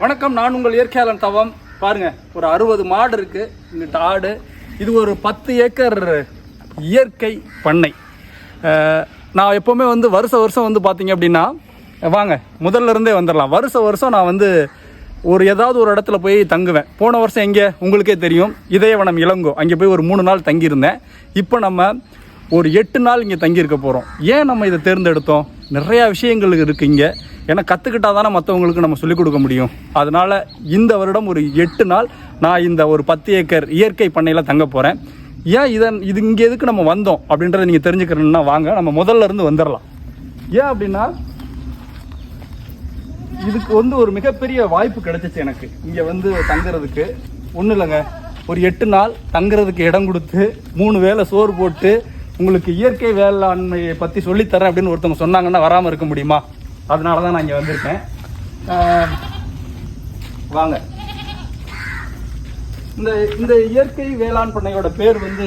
வணக்கம் நான் உங்கள் இயற்கையாளன் தவம். பாருங்க ஒரு அறுபது மாடு இருக்கு. இங்கிட்ட ஆடு. இது ஒரு பத்து ஏக்கர் இயற்கை பண்ணை. நான் எப்போவுமே வந்து வருஷ வருஷம் வந்து பார்த்தீங்க அப்படின்னா வாங்க முதல்ல இருந்தே வந்துடலாம் வருஷ வருஷம் நான் வந்து ஒரு ஏதாவது ஒரு இடத்துல போய் தங்குவேன். போன வருஷம் எங்கே? உங்களுக்கே தெரியும். இதயவனம் இளங்கோ. அங்கே போய் ஒரு மூணு நாள் தங்கியிருந்தேன். இப்போ நம்ம ஒரு எட்டு நாள் இங்கே தங்கியிருக்க போகிறோம் ஏன் நம்ம இதை தேர்ந்தெடுத்தோம்? நிறையா விஷயங்கள் இருக்குது இங்கே. ஏன்னா கற்றுக்கிட்டா தானே மற்றவங்களுக்கு நம்ம சொல்லிக் கொடுக்க முடியும். அதனால் இந்த வருடம் ஒரு எட்டு நாள் நான் இந்த ஒரு பத்து ஏக்கர் இயற்கை பண்ணையில் தங்க போகிறேன் ஏன் இதன் இது இங்கே எதுக்கு நம்ம வந்தோம் அப்படின்றத நீங்கள் தெரிஞ்சுக்கிறேன்னா வாங்க நம்ம முதல்ல இருந்து வந்துடலாம் ஏன் அப்படின்னா இதுக்கு வந்து ஒரு மிகப்பெரிய வாய்ப்பு கிடைச்சிச்சு எனக்கு. இங்கே வந்து தங்குறதுக்கு. ஒன்றும் இல்லைங்க. ஒரு எட்டு நாள் தங்குறதுக்கு இடம் கொடுத்து மூணு வேளை சோறு போட்டு உங்களுக்கு இயற்கை வேளாண்மையை பற்றி சொல்லித்தரேன் அப்படின்னு ஒருத்தவங்க சொன்னாங்கன்னா வராமல் இருக்க முடியுமா? அதனால தான் நான் இங்கே வந்திருக்கேன். வாங்க. இந்த இந்த இயற்கை வேளாண் பண்ணையோட பேர் வந்து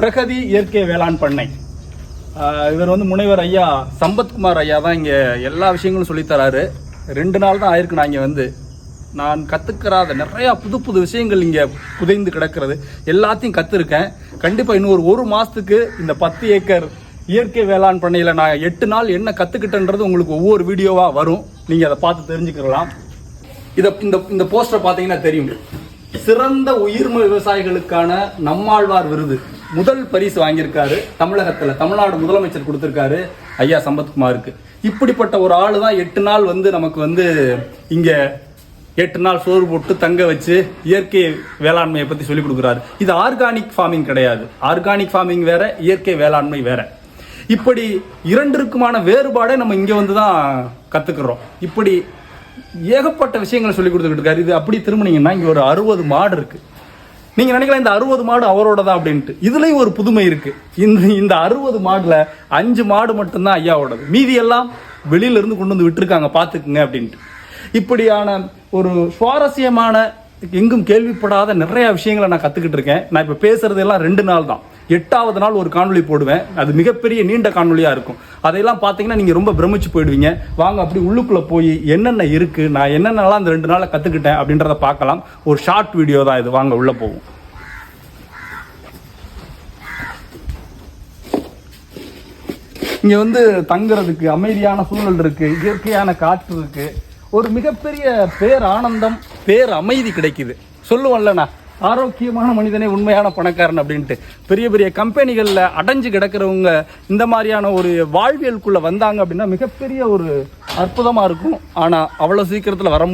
பிரகதி இயற்கை வேளாண் பண்ணை. இவர் வந்து முனைவர் ஐயா சம்பத்குமார் ஐயா தான் இங்கே எல்லா விஷயங்களும் சொல்லித்தராரு ரெண்டு நாள் தான் ஆயிருக்கு நான் இங்கே வந்து. நான் கற்றுக்கிறாத நிறையா புது புது விஷயங்கள் இங்கே புதைந்து கிடக்கிறது. எல்லாத்தையும் கற்றுருக்கேன் கண்டிப்பாக இன்னொரு ஒரு மாதத்துக்கு இந்த பத்து ஏக்கர் இயற்கை வேளாண் பண்ணையில் நான் எட்டு நாள் என்ன கற்றுக்கிட்டேன்றது உங்களுக்கு ஒவ்வொரு வீடியோவாக வரும். நீங்கள் அதை பார்த்து தெரிஞ்சுக்கலாம் இதை இந்த இந்த போஸ்டர் பார்த்தீங்கன்னா தெரியும். சிறந்த உயிர்ம விவசாயிகளுக்கான நம்மாழ்வார் விருது. முதல் பரிசு வாங்கியிருக்காரு. தமிழகத்தில் தமிழ்நாடு முதலமைச்சர் கொடுத்துருக்காரு ஐயா சம்பத்குமாருக்கு. இப்படிப்பட்ட ஒரு ஆள் தான் எட்டு நாள் வந்து நமக்கு வந்து இங்கே எட்டு நாள் சோறு போட்டு தங்க வச்சு இயற்கை வேளாண்மையை பற்றி சொல்லி கொடுக்குறாரு. இது ஆர்கானிக் ஃபார்மிங் கிடையாது. ஆர்கானிக் ஃபார்மிங் வேற இயற்கை வேளாண்மை வேற. இப்படி இரண்டிற்குமான வேறுபாடை நம்ம இங்கே வந்து தான் கற்றுக்குறோம் இப்படி ஏகப்பட்ட விஷயங்களை சொல்லி கொடுத்துக்கிட்டு இருக்காரு. இது அப்படி திரும்பினீங்கன்னா இங்கே ஒரு அறுபது மாடு இருக்கு. நீங்க நினைக்கலாம் இந்த அறுபது மாடு அவரோட தான் அப்படின்ட்டு. இதுலயும் ஒரு புதுமை இருக்கு. இந்த இந்த அறுபது மாடுல அஞ்சு மாடு மட்டும்தான் ஐயாவோடது. மீதி எல்லாம் வெளியில இருந்து கொண்டு வந்து விட்டுருக்காங்க. பாத்துக்குங்க அப்படின்ட்டு. இப்படியான ஒரு சுவாரஸ்யமான எங்கும் கேள்விப்படாத நிறைய விஷயங்களை நான் கற்றுக்கிட்டு இருக்கேன். நான் இப்போ பேசுகிறது எல்லாம் ரெண்டு நாள் தான். எட்டாவது நாள் ஒரு காணொலி போடுவேன். அது மிகப்பெரிய நீண்ட காணொலியாக இருக்கும். அதையெல்லாம் பார்த்தீங்கன்னா நீங்கள் ரொம்ப பிரமிச்சு போயிடுவீங்க. வாங்க அப்படி உள்ளுக்குள்ளே போய் என்னென்ன இருக்குது நான் என்னென்னலாம் அந்த ரெண்டு நாளில் கற்றுக்கிட்டேன் அப்படின்றத பார்க்கலாம். ஒரு ஷார்ட் வீடியோ தான் இது. வாங்க உள்ளே போவோம். இங்கே வந்து தங்குறதுக்கு அமைதியான சூழல் இருக்குது இயற்கையான காற்று இருக்குது ஒரு மிகப்பெரிய பேர் ஆனந்தம் பேர் அமைதி கிடைக்குது. சொல்லுவோம்லண்ணா ஆரோக்கியமான மனிதனே உண்மையான பணக்காரன் அப்படின்ட்டு. பெரிய பெரிய கம்பெனிகளில் அடைஞ்சு கிடக்கிறவங்க இந்த மாதிரியான ஒரு வாழ்வியலுக்குள்ளே வந்தாங்க அப்படின்னா மிகப்பெரிய ஒரு அற்புதமாக இருக்கும். ஆனால் அவ்வளோ சீக்கிரத்தில் வர